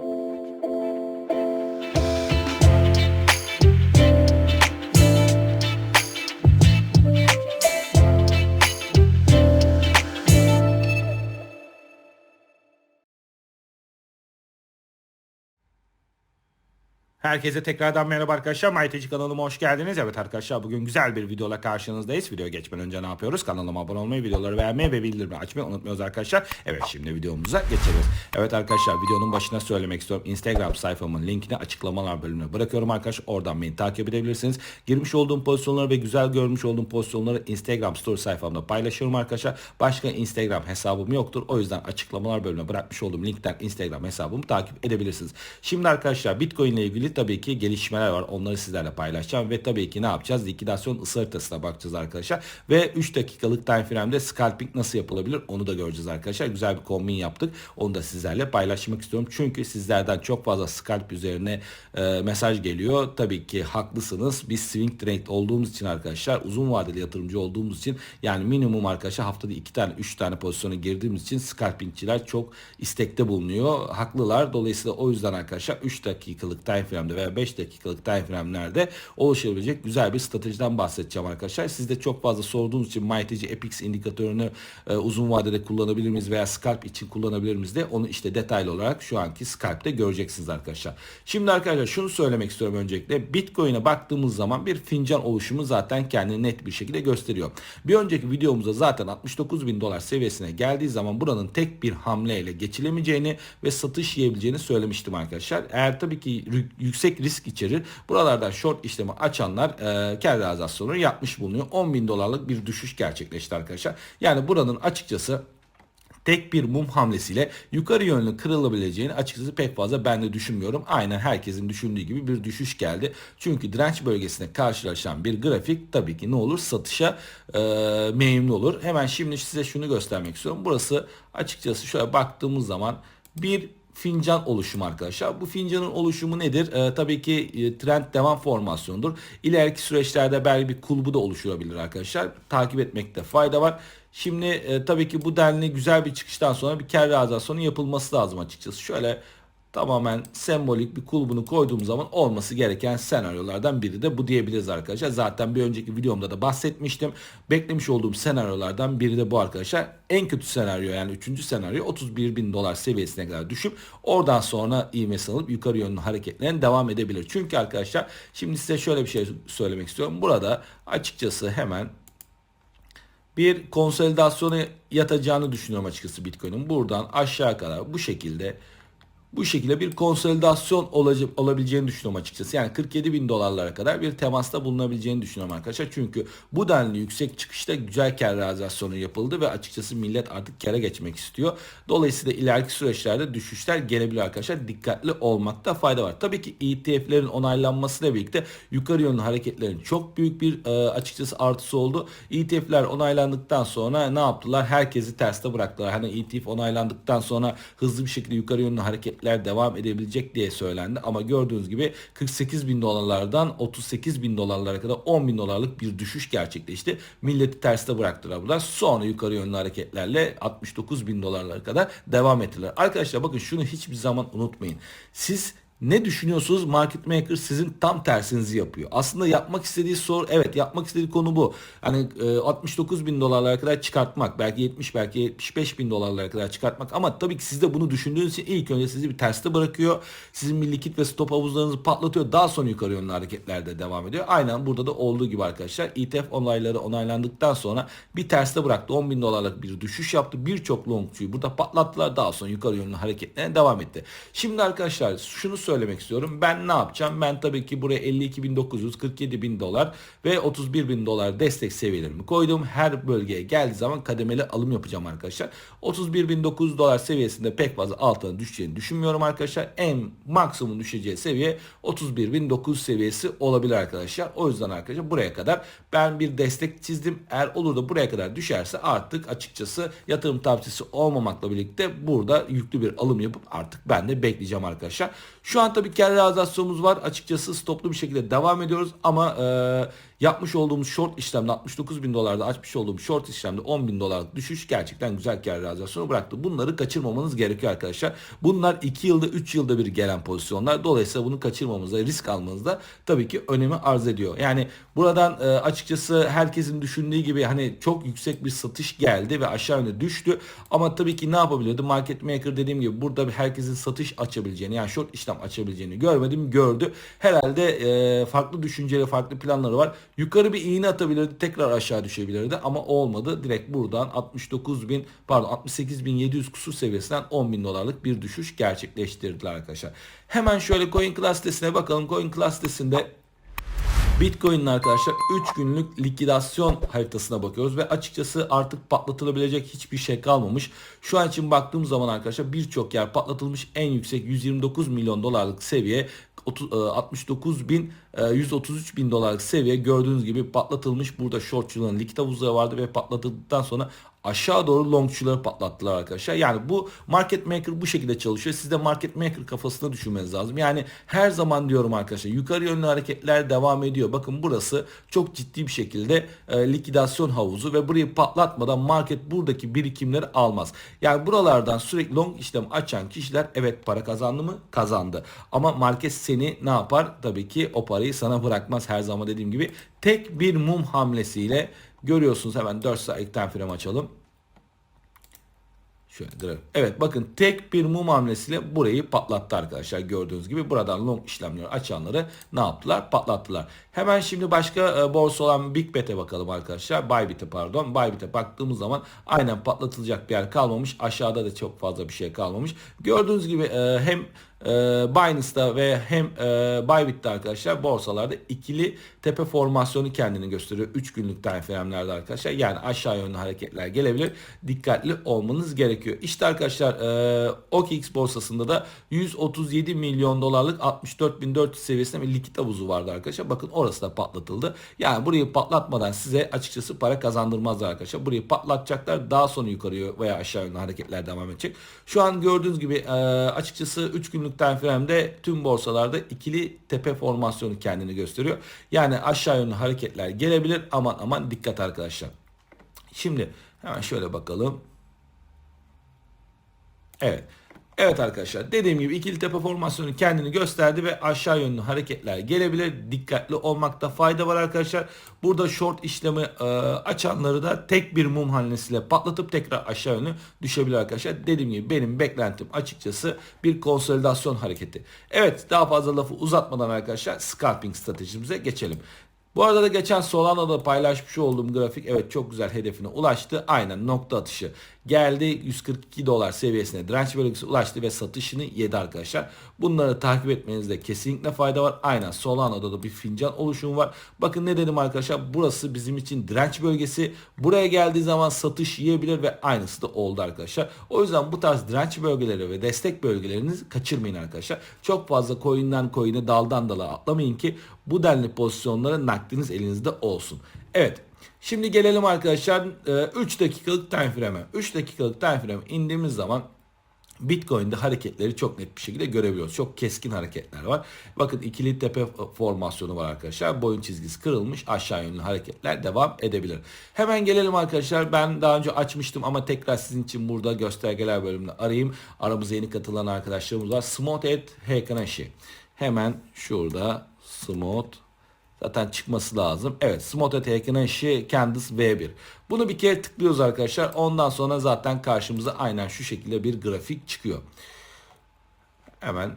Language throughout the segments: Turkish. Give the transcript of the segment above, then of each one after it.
thank you Herkese tekrardan merhaba arkadaşlar. MyTeci kanalıma hoş geldiniz. Evet arkadaşlar bugün güzel bir videoyla karşınızdayız. Videoya geçmeden önce ne yapıyoruz? Kanalıma abone olmayı, videoları beğenmeyi ve bildirimi açmayı unutmuyoruz arkadaşlar. Evet şimdi videomuza geçelim. Evet arkadaşlar videonun başına söylemek istiyorum. Instagram sayfamın linkini açıklamalar bölümüne bırakıyorum arkadaşlar. Oradan beni takip edebilirsiniz. Girmiş olduğum pozisyonları ve güzel görmüş olduğum pozisyonları Instagram story sayfamda paylaşıyorum arkadaşlar. Başka Instagram hesabım yoktur. O yüzden açıklamalar bölümüne bırakmış olduğum linkten Instagram hesabımı takip edebilirsiniz. Şimdi arkadaşlar Bitcoin ile ilgili tabii ki gelişmeler var. Onları sizlerle paylaşacağım ve tabii ki ne yapacağız? Likidasyon ısı haritasına bakacağız arkadaşlar. Ve 3 dakikalık time frame'de scalping nasıl yapılabilir onu da göreceğiz arkadaşlar. Güzel bir kombin yaptık. Onu da sizlerle paylaşmak istiyorum. Çünkü sizlerden çok fazla scalp üzerine e, mesaj geliyor. Tabii ki haklısınız. Biz swing trade olduğumuz için arkadaşlar uzun vadeli yatırımcı olduğumuz için yani minimum arkadaşlar haftada 2 tane 3 tane pozisyona girdiğimiz için scalpingçiler çok istekte bulunuyor. Haklılar. Dolayısıyla o yüzden arkadaşlar 3 dakikalık time frame frame'de veya 5 dakikalık time oluşabilecek güzel bir stratejiden bahsedeceğim arkadaşlar. Siz de çok fazla sorduğunuz için MyTG Epix indikatörünü e, uzun vadede kullanabilir miyiz veya scalp için kullanabilir miyiz de onu işte detaylı olarak şu anki scalp'te göreceksiniz arkadaşlar. Şimdi arkadaşlar şunu söylemek istiyorum öncelikle. Bitcoin'e baktığımız zaman bir fincan oluşumu zaten kendini net bir şekilde gösteriyor. Bir önceki videomuzda zaten 69 bin dolar seviyesine geldiği zaman buranın tek bir hamleyle geçilemeyeceğini ve satış yiyebileceğini söylemiştim arkadaşlar. Eğer tabii ki yüksek risk içerir. Buralardan short işlemi açanlar e, kar realizasyonu yapmış bulunuyor. 10 bin dolarlık bir düşüş gerçekleşti arkadaşlar. Yani buranın açıkçası tek bir mum hamlesiyle yukarı yönlü kırılabileceğini açıkçası pek fazla ben de düşünmüyorum. Aynen herkesin düşündüğü gibi bir düşüş geldi. Çünkü direnç bölgesine karşılaşan bir grafik tabii ki ne olur satışa e, meyimli olur. Hemen şimdi size şunu göstermek istiyorum. Burası açıkçası şöyle baktığımız zaman bir fincan oluşumu arkadaşlar. Bu fincanın oluşumu nedir? Ee, tabii ki e, trend devam formasyonudur. İleriki süreçlerde belki bir kulbu da oluşturabilir arkadaşlar. Takip etmekte fayda var. Şimdi e, tabii ki bu denli güzel bir çıkıştan sonra bir kar realizasyonu yapılması lazım açıkçası. Şöyle tamamen sembolik bir kulbunu koyduğum zaman olması gereken senaryolardan biri de bu diyebiliriz arkadaşlar. Zaten bir önceki videomda da bahsetmiştim. Beklemiş olduğum senaryolardan biri de bu arkadaşlar. En kötü senaryo yani üçüncü senaryo 31 bin dolar seviyesine kadar düşüp oradan sonra ivmesini alıp yukarı yönlü hareketlerine devam edebilir. Çünkü arkadaşlar şimdi size şöyle bir şey söylemek istiyorum. Burada açıkçası hemen bir konsolidasyonu yatacağını düşünüyorum açıkçası Bitcoin'in. Buradan aşağı kadar bu şekilde bu şekilde bir konsolidasyon olabileceğini düşünüyorum açıkçası. Yani 47 bin dolarlara kadar bir temasta bulunabileceğini düşünüyorum arkadaşlar. Çünkü bu denli yüksek çıkışta güzel kar realizasyonu yapıldı ve açıkçası millet artık kara geçmek istiyor. Dolayısıyla ileriki süreçlerde düşüşler gelebilir arkadaşlar. Dikkatli olmakta fayda var. Tabii ki ETF'lerin onaylanmasıyla birlikte yukarı yönlü hareketlerin çok büyük bir e, açıkçası artısı oldu. ETF'ler onaylandıktan sonra ne yaptılar? Herkesi terste bıraktılar. Hani ETF onaylandıktan sonra hızlı bir şekilde yukarı yönlü hareket hareketler devam edebilecek diye söylendi. Ama gördüğünüz gibi 48 bin dolarlardan 38 bin dolarlara kadar 10 bin dolarlık bir düşüş gerçekleşti. Milleti terste bıraktılar bunlar. Sonra yukarı yönlü hareketlerle 69 bin dolarlara kadar devam ettiler. Arkadaşlar bakın şunu hiçbir zaman unutmayın. Siz ne düşünüyorsunuz? Market Maker sizin tam tersinizi yapıyor. Aslında yapmak istediği soru evet yapmak istediği konu bu. Hani 69 e, bin dolarlara kadar çıkartmak belki 70 belki 75 bin dolarlara kadar çıkartmak ama tabii ki siz de bunu düşündüğünüz için ilk önce sizi bir terste bırakıyor. Sizin bir likit ve stop havuzlarınızı patlatıyor. Daha sonra yukarı yönlü hareketlerde devam ediyor. Aynen burada da olduğu gibi arkadaşlar ETF onayları onaylandıktan sonra bir terste bıraktı. 10 bin dolarlık bir düşüş yaptı. Birçok longçuyu burada patlattılar. Daha sonra yukarı yönlü hareketlerine devam etti. Şimdi arkadaşlar şunu söylemek istiyorum. Ben ne yapacağım? Ben tabii ki buraya 52.900, 47.000 dolar ve 31.000 dolar destek seviyelerimi koydum. Her bölgeye geldiği zaman kademeli alım yapacağım arkadaşlar. 31.900 dolar seviyesinde pek fazla altına düşeceğini düşünmüyorum arkadaşlar. En maksimum düşeceği seviye 31.900 seviyesi olabilir arkadaşlar. O yüzden arkadaşlar buraya kadar ben bir destek çizdim. Eğer olur da buraya kadar düşerse artık açıkçası yatırım tavsiyesi olmamakla birlikte burada yüklü bir alım yapıp artık ben de bekleyeceğim arkadaşlar. Şu Şu an tabii kar realizasyonumuz var. Açıkçası stoplu bir şekilde devam ediyoruz ama e, yapmış olduğumuz short işlemde 69 bin dolarda açmış olduğumuz short işlemde 10 bin dolarlık düşüş gerçekten güzel kar realizasyonu bıraktı. Bunları kaçırmamanız gerekiyor arkadaşlar. Bunlar 2 yılda 3 yılda bir gelen pozisyonlar. Dolayısıyla bunu kaçırmamızda risk almanızda tabii ki önemi arz ediyor. Yani buradan e, açıkçası herkesin düşündüğü gibi hani çok yüksek bir satış geldi ve aşağı yönde düştü. Ama tabii ki ne yapabiliyordu? Market maker dediğim gibi burada herkesin satış açabileceğini yani short işlem açabileceğini görmedim gördü. Herhalde e, farklı düşünceleri farklı planları var. Yukarı bir iğne atabilirdi tekrar aşağı düşebilirdi ama olmadı. Direkt buradan 69 bin pardon 68 bin 700 kusur seviyesinden 10 bin dolarlık bir düşüş gerçekleştirdiler arkadaşlar. Hemen şöyle Coin Class bakalım. Coin Class sitesinde Bitcoin'in arkadaşlar 3 günlük likidasyon haritasına bakıyoruz ve açıkçası artık patlatılabilecek hiçbir şey kalmamış. Şu an için baktığım zaman arkadaşlar birçok yer patlatılmış en yüksek 129 milyon dolarlık seviye 69 e, bin 133 e, bin dolarlık seviye gördüğünüz gibi patlatılmış. Burada shortçuların likit havuzları vardı ve patlatıldıktan sonra aşağı doğru longçuları patlattılar arkadaşlar. Yani bu market maker bu şekilde çalışıyor. Siz de market maker kafasına düşünmeniz lazım. Yani her zaman diyorum arkadaşlar yukarı yönlü hareketler devam ediyor. Bakın burası çok ciddi bir şekilde e, likidasyon havuzu ve burayı patlatmadan market buradaki birikimleri almaz. Yani buralardan sürekli long işlem açan kişiler evet para kazandı mı? Kazandı. Ama market seni ne yapar? Tabii ki o parayı sana bırakmaz her zaman dediğim gibi. Tek bir mum hamlesiyle Görüyorsunuz hemen 4 saatlik time açalım. Şöyle. Evet bakın tek bir mum hamlesiyle burayı patlattı arkadaşlar. Gördüğünüz gibi buradan long işlemleri açanları ne yaptılar? Patlattılar. Hemen şimdi başka e, borsa olan Big Bet'e bakalım arkadaşlar. Bybit'e pardon. Bybit'e baktığımız zaman aynen patlatılacak bir yer kalmamış. Aşağıda da çok fazla bir şey kalmamış. Gördüğünüz gibi e, hem e, Binance'da ve hem e, Bybit'te arkadaşlar borsalarda ikili tepe formasyonu kendini gösteriyor. 3 günlük time frame'lerde arkadaşlar. Yani aşağı yönlü hareketler gelebilir. Dikkatli olmanız gerekiyor. İşte arkadaşlar e, OKX borsasında da 137 milyon dolarlık 64.400 seviyesinde bir likit havuzu vardı arkadaşlar. Bakın orası da patlatıldı. Yani burayı patlatmadan size açıkçası para kazandırmazlar arkadaşlar. Burayı patlatacaklar. Daha sonra yukarıya veya aşağı yönlü hareketler devam edecek. Şu an gördüğünüz gibi e, açıkçası 3 günlük günlük frame'de tüm borsalarda ikili tepe formasyonu kendini gösteriyor. Yani aşağı yönlü hareketler gelebilir. Aman aman dikkat arkadaşlar. Şimdi hemen şöyle bakalım. Evet. Evet arkadaşlar dediğim gibi ikili tepe formasyonu kendini gösterdi ve aşağı yönlü hareketler gelebilir. Dikkatli olmakta fayda var arkadaşlar. Burada short işlemi e, açanları da tek bir mum hanesiyle patlatıp tekrar aşağı yönlü düşebilir arkadaşlar. Dediğim gibi benim beklentim açıkçası bir konsolidasyon hareketi. Evet daha fazla lafı uzatmadan arkadaşlar scalping stratejimize geçelim. Bu arada da geçen Solana'da paylaşmış olduğum grafik evet çok güzel hedefine ulaştı. Aynen nokta atışı geldi 142 dolar seviyesine direnç bölgesi ulaştı ve satışını yedi arkadaşlar. Bunları takip etmenizde kesinlikle fayda var. Aynen Solana'da da bir fincan oluşumu var. Bakın ne dedim arkadaşlar burası bizim için direnç bölgesi. Buraya geldiği zaman satış yiyebilir ve aynısı da oldu arkadaşlar. O yüzden bu tarz direnç bölgeleri ve destek bölgelerinizi kaçırmayın arkadaşlar. Çok fazla coin'den coin'e daldan dala atlamayın ki bu denli pozisyonlara nakdiniz elinizde olsun. Evet Şimdi gelelim arkadaşlar 3 e, dakikalık time frame'e. 3 dakikalık time frame indiğimiz zaman Bitcoin'de hareketleri çok net bir şekilde görebiliyoruz. Çok keskin hareketler var. Bakın ikili tepe formasyonu var arkadaşlar. Boyun çizgisi kırılmış. Aşağı yönlü hareketler devam edebilir. Hemen gelelim arkadaşlar. Ben daha önce açmıştım ama tekrar sizin için burada göstergeler bölümünde arayayım. Aramıza yeni katılan arkadaşlarımız var. Smot et Hekanashi. Hemen şurada Smot Zaten çıkması lazım. Evet Smota Tekinen işi Candice V1. Bunu bir kere tıklıyoruz arkadaşlar. Ondan sonra zaten karşımıza aynen şu şekilde bir grafik çıkıyor. Hemen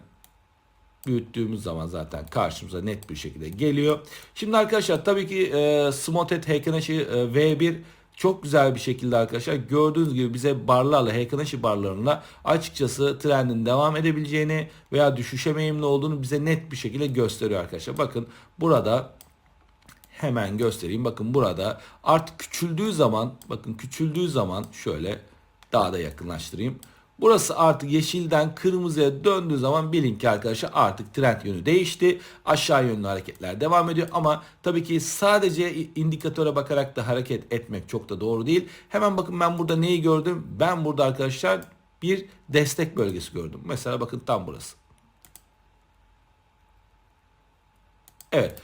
büyüttüğümüz zaman zaten karşımıza net bir şekilde geliyor. Şimdi arkadaşlar tabii ki e, Smotet Hekeneshi e, V1 çok güzel bir şekilde arkadaşlar gördüğünüz gibi bize barlarla Hekeneshi barlarına açıkçası trendin devam edebileceğini veya düşüşe meyimli olduğunu bize net bir şekilde gösteriyor arkadaşlar. Bakın burada hemen göstereyim. Bakın burada artık küçüldüğü zaman bakın küçüldüğü zaman şöyle daha da yakınlaştırayım. Burası artık yeşilden kırmızıya döndüğü zaman bilin ki arkadaşlar artık trend yönü değişti. Aşağı yönlü hareketler devam ediyor ama tabii ki sadece indikatöre bakarak da hareket etmek çok da doğru değil. Hemen bakın ben burada neyi gördüm? Ben burada arkadaşlar bir destek bölgesi gördüm. Mesela bakın tam burası. Evet.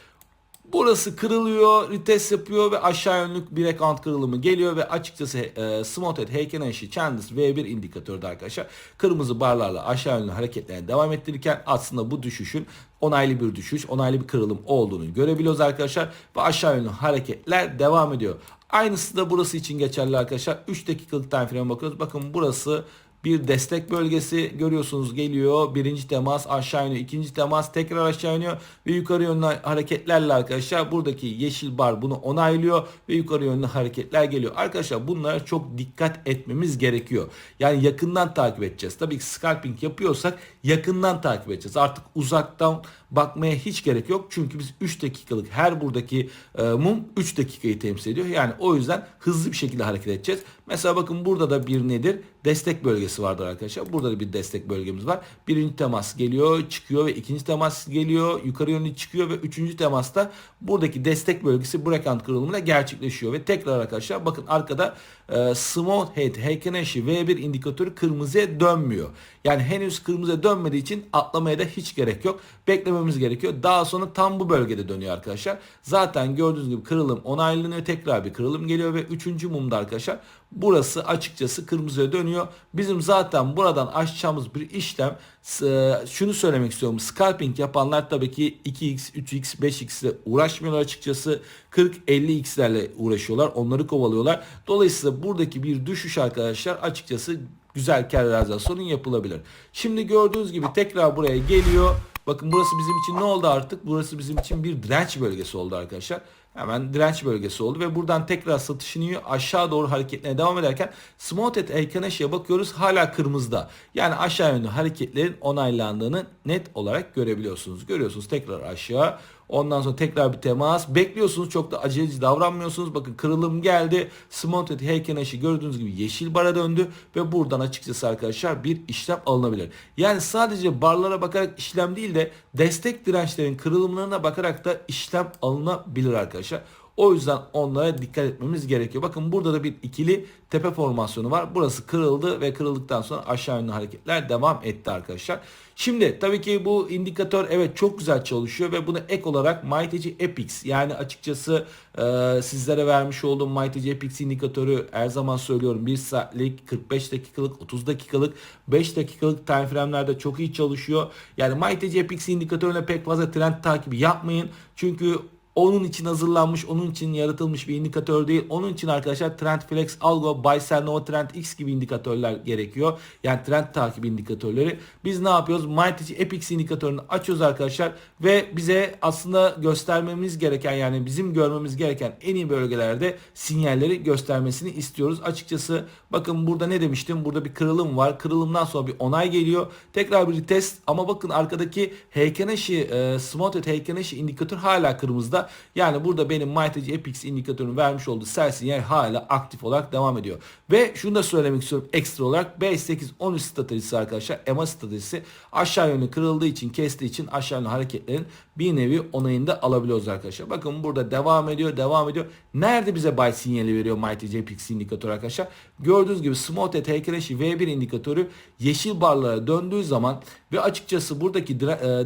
Burası kırılıyor, retest yapıyor ve aşağı yönlük bir account kırılımı geliyor ve açıkçası e, Smothead Heikenhashi Chandis V1 indikatörde arkadaşlar kırmızı barlarla aşağı yönlü hareketlerine devam ettirirken aslında bu düşüşün onaylı bir düşüş, onaylı bir kırılım olduğunu görebiliyoruz arkadaşlar ve aşağı yönlü hareketler devam ediyor. Aynısı da burası için geçerli arkadaşlar. 3 dakikalık time frame bakıyoruz. Bakın burası bir destek bölgesi görüyorsunuz geliyor. Birinci temas aşağı iniyor. ikinci temas tekrar aşağı iniyor. Ve yukarı yönlü hareketlerle arkadaşlar buradaki yeşil bar bunu onaylıyor. Ve yukarı yönlü hareketler geliyor. Arkadaşlar bunlara çok dikkat etmemiz gerekiyor. Yani yakından takip edeceğiz. Tabii ki scalping yapıyorsak yakından takip edeceğiz. Artık uzaktan bakmaya hiç gerek yok. Çünkü biz 3 dakikalık her buradaki e, mum 3 dakikayı temsil ediyor. Yani o yüzden hızlı bir şekilde hareket edeceğiz. Mesela bakın burada da bir nedir? Destek bölgesi vardır arkadaşlar. Burada da bir destek bölgemiz var. Birinci temas geliyor, çıkıyor ve ikinci temas geliyor, yukarı yönlü çıkıyor ve üçüncü temasta buradaki destek bölgesi breakant kırılımıyla gerçekleşiyor ve tekrar arkadaşlar bakın arkada e, small head Heikenhashi V1 indikatörü kırmızıya dönmüyor. Yani henüz kırmızıya dönmediği için atlamaya da hiç gerek yok. Beklememiz gerekiyor. Daha sonra tam bu bölgede dönüyor arkadaşlar. Zaten gördüğünüz gibi kırılım onaylanıyor. Tekrar bir kırılım geliyor ve üçüncü mumda arkadaşlar burası açıkçası kırmızıya dönüyor. Bizim zaten buradan açacağımız bir işlem e, şunu söylemek istiyorum. Scalping yapanlar tabii ki 2x, 3x, 5x ile uğraşmıyorlar açıkçası. 40-50x'lerle uğraşıyorlar. Onları kovalıyorlar. Dolayısıyla buradaki bir düşüş arkadaşlar açıkçası güzel kar realizasyonu yapılabilir. Şimdi gördüğünüz gibi tekrar buraya geliyor. Bakın burası bizim için ne oldu artık? Burası bizim için bir direnç bölgesi oldu arkadaşlar. Hemen direnç bölgesi oldu ve buradan tekrar satışını. Aşağı doğru hareketine devam ederken Smotet Eykanashi'ye bakıyoruz hala kırmızıda. Yani aşağı yönlü hareketlerin onaylandığını net olarak görebiliyorsunuz. Görüyorsunuz tekrar aşağı Ondan sonra tekrar bir temas. Bekliyorsunuz çok da aceleci davranmıyorsunuz. Bakın kırılım geldi. Smonted Heikenhashi gördüğünüz gibi yeşil bara döndü. Ve buradan açıkçası arkadaşlar bir işlem alınabilir. Yani sadece barlara bakarak işlem değil de destek dirençlerin kırılımlarına bakarak da işlem alınabilir arkadaşlar. O yüzden onlara dikkat etmemiz gerekiyor. Bakın burada da bir ikili tepe formasyonu var. Burası kırıldı ve kırıldıktan sonra aşağı yönlü hareketler devam etti arkadaşlar. Şimdi tabii ki bu indikatör evet çok güzel çalışıyor ve bunu ek olarak MyTG Epix yani açıkçası e, sizlere vermiş olduğum MyTG Epix indikatörü her zaman söylüyorum 1 saatlik 45 dakikalık 30 dakikalık 5 dakikalık time frame'lerde çok iyi çalışıyor. Yani MyTG Epix indikatörüne pek fazla trend takibi yapmayın. Çünkü onun için hazırlanmış, onun için yaratılmış bir indikatör değil. Onun için arkadaşlar Trend Flex, Algo, Buy Sell, Nova Trend X gibi indikatörler gerekiyor. Yani trend takip indikatörleri. Biz ne yapıyoruz? MyTG Epix indikatörünü açıyoruz arkadaşlar ve bize aslında göstermemiz gereken yani bizim görmemiz gereken en iyi bölgelerde sinyalleri göstermesini istiyoruz. Açıkçası bakın burada ne demiştim? Burada bir kırılım var. Kırılımdan sonra bir onay geliyor. Tekrar bir test ama bakın arkadaki Heikenhashi, e, Smothead Heikenhashi indikatör hala kırmızıda. Yani burada benim MyTG Epix indikatörünün vermiş olduğu sell sinyal hala aktif olarak devam ediyor. Ve şunu da söylemek istiyorum ekstra olarak 5-8-13 stratejisi arkadaşlar EMA stratejisi aşağı yönlü kırıldığı için kestiği için aşağı yönlü hareketlerin bir nevi onayını da alabiliyoruz arkadaşlar. Bakın burada devam ediyor devam ediyor. Nerede bize buy sinyali veriyor MyTG Epix indikatörü arkadaşlar? Gördüğünüz gibi Smooth Heykel'eşi V1 indikatörü yeşil barlara döndüğü zaman ve açıkçası buradaki e,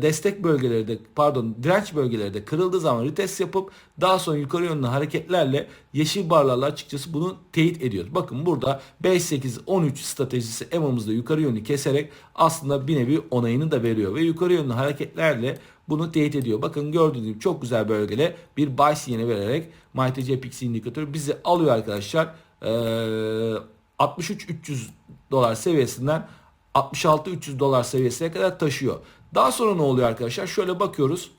destek bölgeleri de pardon direnç bölgeleri de kırıldığı zaman retest yapıp daha sonra yukarı yönlü hareketlerle yeşil barlarla açıkçası bunu teyit ediyoruz. Bakın burada 5-8-13 stratejisi EMA'mızda yukarı yönlü keserek aslında bir nevi onayını da veriyor ve yukarı yönlü hareketlerle bunu teyit ediyor. Bakın gördüğünüz gibi çok güzel bölgede bir buy sinyali vererek MyTC Pixie indikatörü bizi alıyor arkadaşlar. Ee, 63-300 dolar seviyesinden 66-300 dolar seviyesine kadar taşıyor. Daha sonra ne oluyor arkadaşlar? Şöyle bakıyoruz.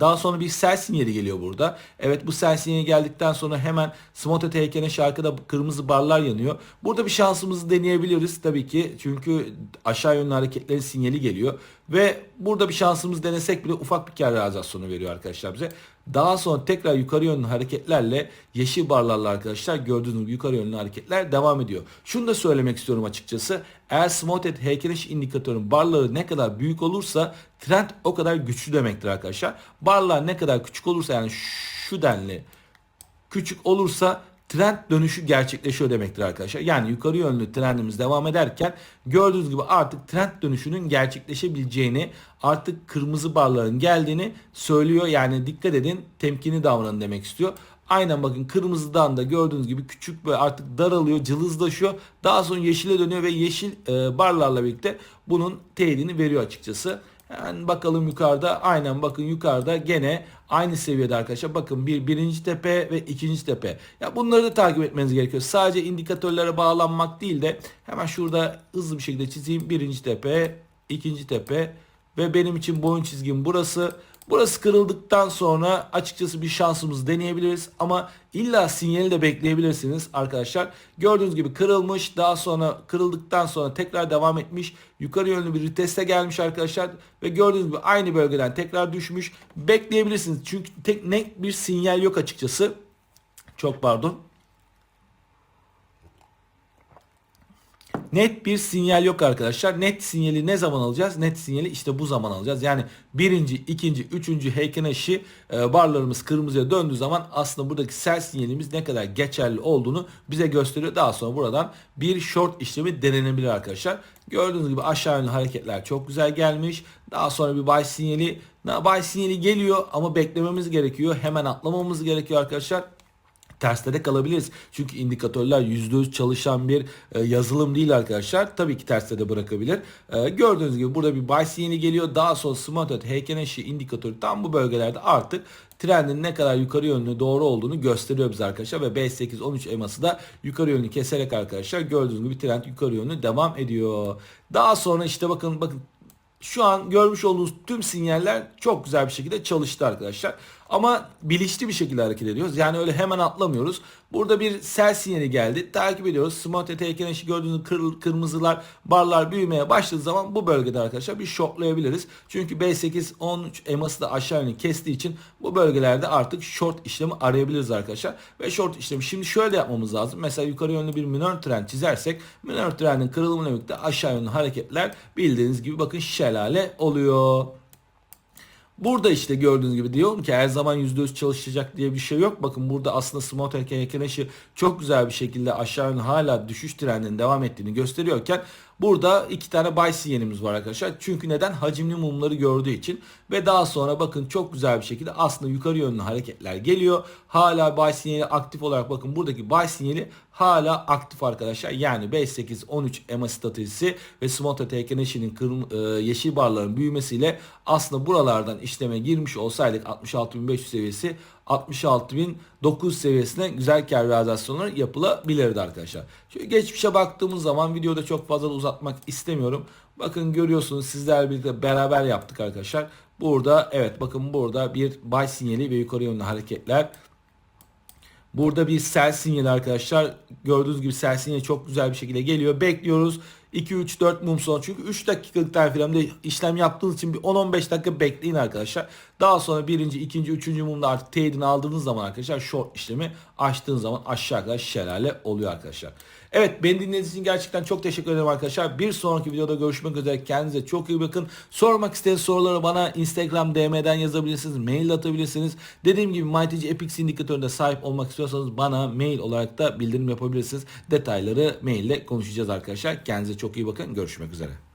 Daha sonra bir sel sinyali geliyor burada. Evet bu sel sinyali geldikten sonra hemen Smote Teyken'e şarkıda kırmızı barlar yanıyor. Burada bir şansımızı deneyebiliriz tabii ki. Çünkü aşağı yönlü hareketlerin sinyali geliyor. Ve burada bir şansımız denesek bile ufak bir kar realizasyonu veriyor arkadaşlar bize. Daha sonra tekrar yukarı yönlü hareketlerle yeşil barlarla arkadaşlar gördüğünüz gibi yukarı yönlü hareketler devam ediyor. Şunu da söylemek istiyorum açıkçası. Eğer Smoted heykeliş indikatörün barları ne kadar büyük olursa trend o kadar güçlü demektir arkadaşlar. Barlar ne kadar küçük olursa yani şu denli küçük olursa trend dönüşü gerçekleşiyor demektir arkadaşlar. Yani yukarı yönlü trendimiz devam ederken gördüğünüz gibi artık trend dönüşünün gerçekleşebileceğini artık kırmızı barların geldiğini söylüyor. Yani dikkat edin temkinli davranın demek istiyor. Aynen bakın kırmızıdan da gördüğünüz gibi küçük ve artık daralıyor, cılızlaşıyor. Daha sonra yeşile dönüyor ve yeşil e, barlarla birlikte bunun teyidini veriyor açıkçası. Hemen bakalım yukarıda. Aynen bakın yukarıda gene aynı seviyede arkadaşlar. Bakın bir birinci tepe ve ikinci tepe. Ya bunları da takip etmeniz gerekiyor. Sadece indikatörlere bağlanmak değil de hemen şurada hızlı bir şekilde çizeyim. Birinci tepe, ikinci tepe ve benim için boyun çizgim burası. Burası kırıldıktan sonra açıkçası bir şansımızı deneyebiliriz ama illa sinyali de bekleyebilirsiniz arkadaşlar. Gördüğünüz gibi kırılmış daha sonra kırıldıktan sonra tekrar devam etmiş. Yukarı yönlü bir reteste gelmiş arkadaşlar ve gördüğünüz gibi aynı bölgeden tekrar düşmüş. Bekleyebilirsiniz çünkü tek net bir sinyal yok açıkçası. Çok pardon. Net bir sinyal yok arkadaşlar. Net sinyali ne zaman alacağız? Net sinyali işte bu zaman alacağız. Yani birinci, ikinci, üçüncü heyken eşi e, barlarımız kırmızıya döndüğü zaman aslında buradaki sell sinyalimiz ne kadar geçerli olduğunu bize gösteriyor. Daha sonra buradan bir short işlemi denenebilir arkadaşlar. Gördüğünüz gibi aşağı yönlü hareketler çok güzel gelmiş. Daha sonra bir buy sinyali, buy sinyali geliyor ama beklememiz gerekiyor. Hemen atlamamız gerekiyor arkadaşlar terste de kalabiliriz. Çünkü indikatörler %100 çalışan bir e, yazılım değil arkadaşlar. Tabii ki terste de bırakabilir. E, gördüğünüz gibi burada bir buy sinyali geliyor. Daha sonra Smartot Heiken-Ashi indikatörü tam bu bölgelerde artık trendin ne kadar yukarı yönlü doğru olduğunu gösteriyor bize arkadaşlar ve B813 eması da yukarı yönlü keserek arkadaşlar gördüğünüz gibi trend yukarı yönlü devam ediyor. Daha sonra işte bakın bakın şu an görmüş olduğunuz tüm sinyaller çok güzel bir şekilde çalıştı arkadaşlar. Ama bilinçli bir şekilde hareket ediyoruz. Yani öyle hemen atlamıyoruz. Burada bir sell sinyali geldi. Takip ediyoruz. Smart ETK eşi gördüğünüz kır, kırmızılar, barlar büyümeye başladığı zaman bu bölgede arkadaşlar bir shortlayabiliriz. Çünkü B8 13 eması da aşağı yönlü kestiği için bu bölgelerde artık short işlemi arayabiliriz arkadaşlar. Ve short işlemi şimdi şöyle yapmamız lazım. Mesela yukarı yönlü bir minor trend çizersek minor trendin kırılımıyla birlikte aşağı yönlü hareketler bildiğiniz gibi bakın şelale oluyor. Burada işte gördüğünüz gibi diyorum ki her zaman %100 çalışacak diye bir şey yok. Bakın burada aslında Smart Ekeneşi çok güzel bir şekilde aşağı yönlü hala düşüş trendinin devam ettiğini gösteriyorken burada iki tane buy sinyalimiz var arkadaşlar. Çünkü neden? Hacimli mumları gördüğü için ve daha sonra bakın çok güzel bir şekilde aslında yukarı yönlü hareketler geliyor. Hala buy sinyali aktif olarak bakın buradaki buy sinyali hala aktif arkadaşlar. Yani B8 13 EMA stratejisi ve Smart Ekeneşi'nin e, yeşil barların büyümesiyle aslında buralardan işleme girmiş olsaydık 66.500 seviyesi 66.900 seviyesine güzel kar realizasyonları yapılabilirdi arkadaşlar. Şöyle geçmişe baktığımız zaman videoda çok fazla uzatmak istemiyorum. Bakın görüyorsunuz sizler birlikte beraber yaptık arkadaşlar. Burada evet bakın burada bir buy sinyali ve yukarı yönlü hareketler Burada bir sell sinyali arkadaşlar. Gördüğünüz gibi sell sinyali çok güzel bir şekilde geliyor. Bekliyoruz. 2 3 4 mum sonra çünkü 3 dakikalık tariflemde işlem yaptığınız için bir 10-15 dakika bekleyin arkadaşlar. Daha sonra birinci, ikinci, üçüncü mumda artık teyidini aldığınız zaman arkadaşlar short işlemi açtığınız zaman aşağı kadar şelale oluyor arkadaşlar. Evet beni dinlediğiniz için gerçekten çok teşekkür ederim arkadaşlar. Bir sonraki videoda görüşmek üzere. Kendinize çok iyi bakın. Sormak istediğiniz soruları bana Instagram DM'den yazabilirsiniz. Mail atabilirsiniz. Dediğim gibi MyTG Epix indikatöründe sahip olmak istiyorsanız bana mail olarak da bildirim yapabilirsiniz. Detayları maille konuşacağız arkadaşlar. Kendinize çok iyi bakın. Görüşmek üzere.